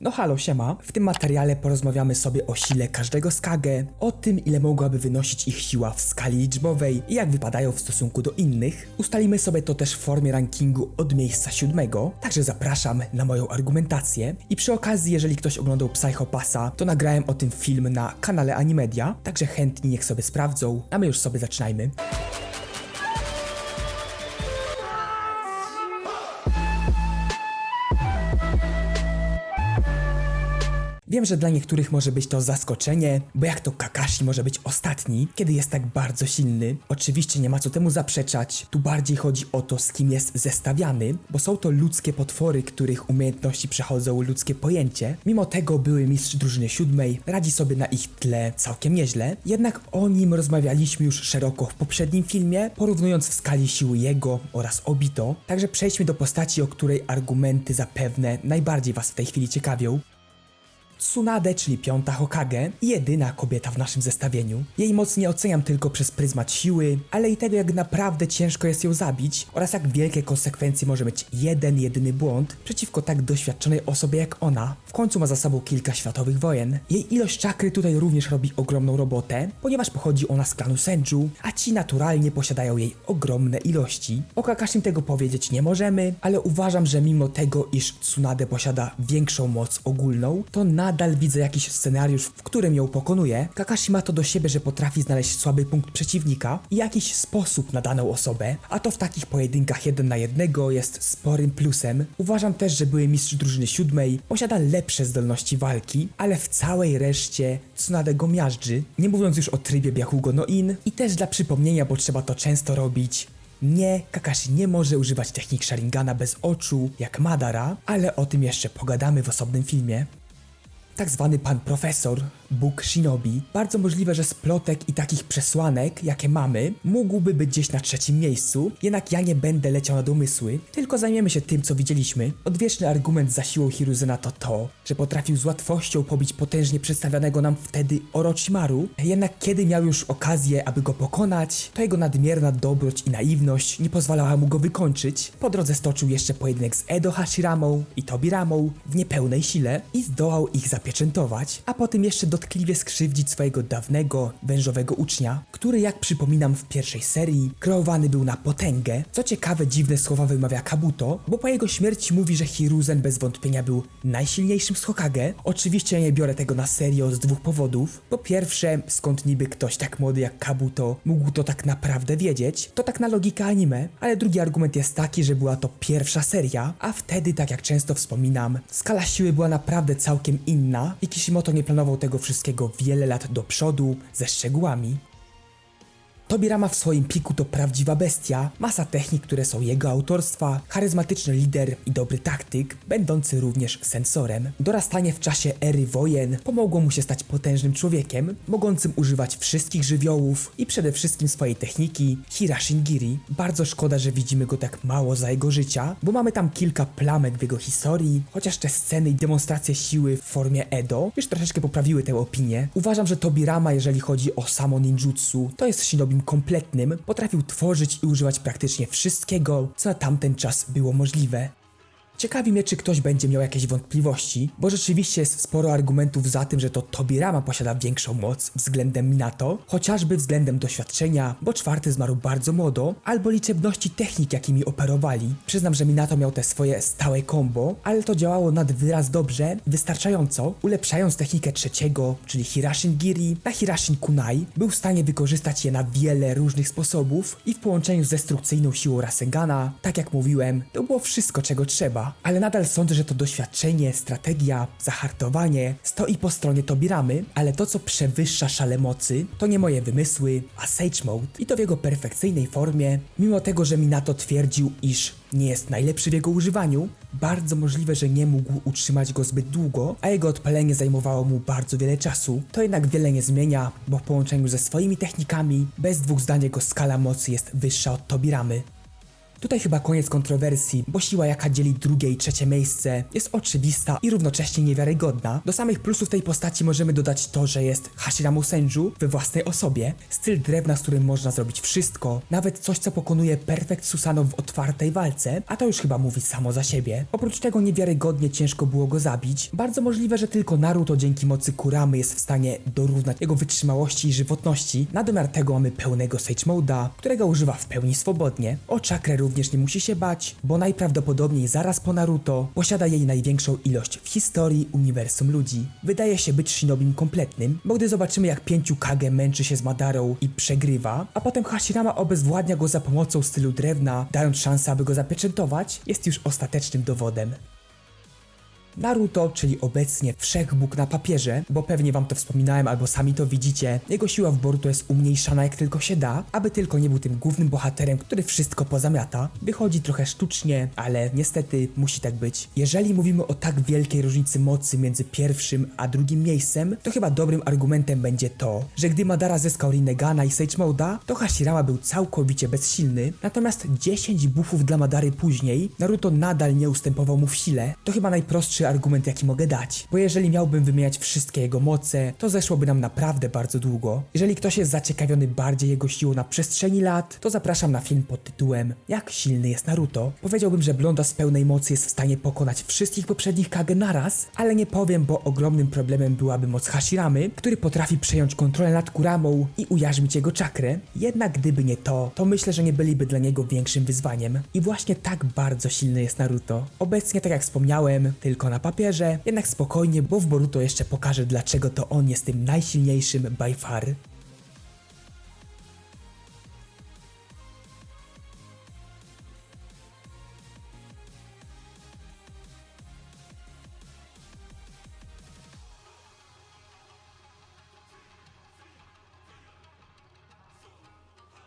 No halo, siema. W tym materiale porozmawiamy sobie o sile każdego Skage, o tym ile mogłaby wynosić ich siła w skali liczbowej i jak wypadają w stosunku do innych. Ustalimy sobie to też w formie rankingu od miejsca siódmego, także zapraszam na moją argumentację. I przy okazji, jeżeli ktoś oglądał Psychopasa, to nagrałem o tym film na kanale Animedia, także chętni niech sobie sprawdzą, a my już sobie zaczynajmy. Wiem, że dla niektórych może być to zaskoczenie, bo jak to Kakashi może być ostatni, kiedy jest tak bardzo silny? Oczywiście nie ma co temu zaprzeczać, tu bardziej chodzi o to, z kim jest zestawiany, bo są to ludzkie potwory, których umiejętności przechodzą ludzkie pojęcie. Mimo tego były mistrz drużyny siódmej, radzi sobie na ich tle całkiem nieźle, jednak o nim rozmawialiśmy już szeroko w poprzednim filmie, porównując w skali siły jego oraz Obito, także przejdźmy do postaci, o której argumenty zapewne najbardziej was w tej chwili ciekawią. Tsunade, czyli piąta Hokage, jedyna kobieta w naszym zestawieniu. Jej moc nie oceniam tylko przez pryzmat siły, ale i tego jak naprawdę ciężko jest ją zabić oraz jak wielkie konsekwencje może mieć jeden jedyny błąd przeciwko tak doświadczonej osobie jak ona. W końcu ma za sobą kilka światowych wojen. Jej ilość czakry tutaj również robi ogromną robotę, ponieważ pochodzi ona z klanu Senju, a ci naturalnie posiadają jej ogromne ilości. O Kakashim tego powiedzieć nie możemy, ale uważam, że mimo tego, iż Tsunade posiada większą moc ogólną, to nadal widzę jakiś scenariusz, w którym ją pokonuje. Kakashi ma to do siebie, że potrafi znaleźć słaby punkt przeciwnika i jakiś sposób na daną osobę, a to w takich pojedynkach jeden na jednego jest sporym plusem. Uważam też, że były mistrz drużyny siódmej posiada lepsze zdolności walki, ale w całej reszcie Tsunade go miażdży, nie mówiąc już o trybie Byakugo no In i też dla przypomnienia, bo trzeba to często robić, nie, Kakashi nie może używać technik Sharingana bez oczu, jak Madara, ale o tym jeszcze pogadamy w osobnym filmie. Tak zwany pan profesor, Bóg Shinobi, bardzo możliwe, że z plotek i takich przesłanek, jakie mamy, mógłby być gdzieś na trzecim miejscu, jednak ja nie będę leciał na domysły, tylko zajmiemy się tym, co widzieliśmy. Odwieczny argument za siłą Hiruzena to to, że potrafił z łatwością pobić potężnie przedstawionego nam wtedy Orochimaru, jednak kiedy miał już okazję, aby go pokonać, to jego nadmierna dobroć i naiwność nie pozwalała mu go wykończyć. Po drodze stoczył jeszcze pojedynek z Edo Hashiramą i Tobiramą w niepełnej sile i zdołał ich zapieczętować, a potem jeszcze dotkliwie skrzywdzić swojego dawnego, wężowego ucznia, który jak przypominam w pierwszej serii, kreowany był na potęgę. Co ciekawe, dziwne słowa wymawia Kabuto, bo po jego śmierci mówi, że Hiruzen bez wątpienia był najsilniejszym z Hokage. Oczywiście nie biorę tego na serio z dwóch powodów. Po pierwsze, skąd niby ktoś tak młody jak Kabuto mógł to tak naprawdę wiedzieć? To tak na logikę anime, ale drugi argument jest taki, że była to pierwsza seria, a wtedy, tak jak często wspominam, skala siły była naprawdę całkiem inna i Kishimoto nie planował tego wszystkiego wiele lat do przodu ze szczegółami. Tobirama w swoim piku to prawdziwa bestia, masa technik, które są jego autorstwa, charyzmatyczny lider i dobry taktyk, będący również sensorem. Dorastanie w czasie ery wojen pomogło mu się stać potężnym człowiekiem, mogącym używać wszystkich żywiołów i przede wszystkim swojej techniki Hirashingiri. Bardzo szkoda, że widzimy go tak mało za jego życia, bo mamy tam kilka plamek w jego historii, chociaż te sceny i demonstracje siły w formie Edo już troszeczkę poprawiły tę opinię. Uważam, że Tobirama, jeżeli chodzi o samo ninjutsu, to jest shinobi kompletnym, potrafił tworzyć i używać praktycznie wszystkiego, co na tamten czas było możliwe. Ciekawi mnie, czy ktoś będzie miał jakieś wątpliwości, bo rzeczywiście jest sporo argumentów za tym, że to Tobirama posiada większą moc względem Minato, chociażby względem doświadczenia, bo czwarty zmarł bardzo młodo, albo liczebności technik, jakimi operowali. Przyznam, że Minato miał te swoje stałe combo, ale to działało nad wyraz dobrze, wystarczająco, ulepszając technikę trzeciego, czyli Hirashin Giri na Hirashin Kunai, był w stanie wykorzystać je na wiele różnych sposobów i w połączeniu z destrukcyjną siłą Rasengana, tak jak mówiłem, to było wszystko czego trzeba ale nadal sądzę, że to doświadczenie, strategia, zahartowanie stoi po stronie Tobiramy, ale to co przewyższa szale mocy, to nie moje wymysły, a Sage Mode i to w jego perfekcyjnej formie, mimo tego, że Minato twierdził, iż nie jest najlepszy w jego używaniu, bardzo możliwe, że nie mógł utrzymać go zbyt długo, a jego odpalenie zajmowało mu bardzo wiele czasu. To jednak wiele nie zmienia, bo w połączeniu ze swoimi technikami, bez dwóch zdań jego skala mocy jest wyższa od Tobiramy. Tutaj chyba koniec kontrowersji, bo siła jaka dzieli drugie i trzecie miejsce jest oczywista i równocześnie niewiarygodna. Do samych plusów tej postaci możemy dodać to, że jest Hashiramu Senju we własnej osobie, styl drewna, z którym można zrobić wszystko, nawet coś co pokonuje Perfect Susano w otwartej walce, a to już chyba mówi samo za siebie. Oprócz tego niewiarygodnie ciężko było go zabić. Bardzo możliwe, że tylko Naruto dzięki mocy Kuramy jest w stanie dorównać jego wytrzymałości i żywotności. Na domiar tego mamy pełnego Sage Moda, którego używa w pełni swobodnie. O czakrę również nie musi się bać, bo najprawdopodobniej zaraz po Naruto posiada jej największą ilość w historii uniwersum ludzi. Wydaje się być Shinobim kompletnym, bo gdy zobaczymy jak pięciu Kage męczy się z Madarą i przegrywa, a potem Hashirama obezwładnia go za pomocą stylu drewna, dając szansę, aby go zapieczętować, jest już ostatecznym dowodem. Naruto, czyli obecnie wszechbóg na papierze, bo pewnie wam to wspominałem albo sami to widzicie, jego siła w Boruto jest umniejszana jak tylko się da, aby tylko nie był tym głównym bohaterem, który wszystko pozamiata. Wychodzi trochę sztucznie, ale niestety musi tak być. Jeżeli mówimy o tak wielkiej różnicy mocy między pierwszym a drugim miejscem, to chyba dobrym argumentem będzie to, że gdy Madara zyskał Rinegana i Sage Moda, to Hashirama był całkowicie bezsilny, natomiast 10 buffów dla Madary później, Naruto nadal nie ustępował mu w sile. To chyba najprostszy argument, jaki mogę dać. Bo jeżeli miałbym wymieniać wszystkie jego moce, to zeszłoby nam naprawdę bardzo długo. Jeżeli ktoś jest zaciekawiony bardziej jego siłą na przestrzeni lat, to zapraszam na film pod tytułem Jak silny jest Naruto. Powiedziałbym, że Blonda z pełnej mocy jest w stanie pokonać wszystkich poprzednich Kage naraz, ale nie powiem, bo ogromnym problemem byłaby moc Hashiramy, który potrafi przejąć kontrolę nad Kuramą i ujarzmić jego czakrę. Jednak gdyby nie to, to myślę, że nie byliby dla niego większym wyzwaniem. I właśnie tak bardzo silny jest Naruto. Obecnie, tak jak wspomniałem, tylko na papierze, jednak spokojnie, bo w Boruto jeszcze pokażę dlaczego to on jest tym najsilniejszym by far.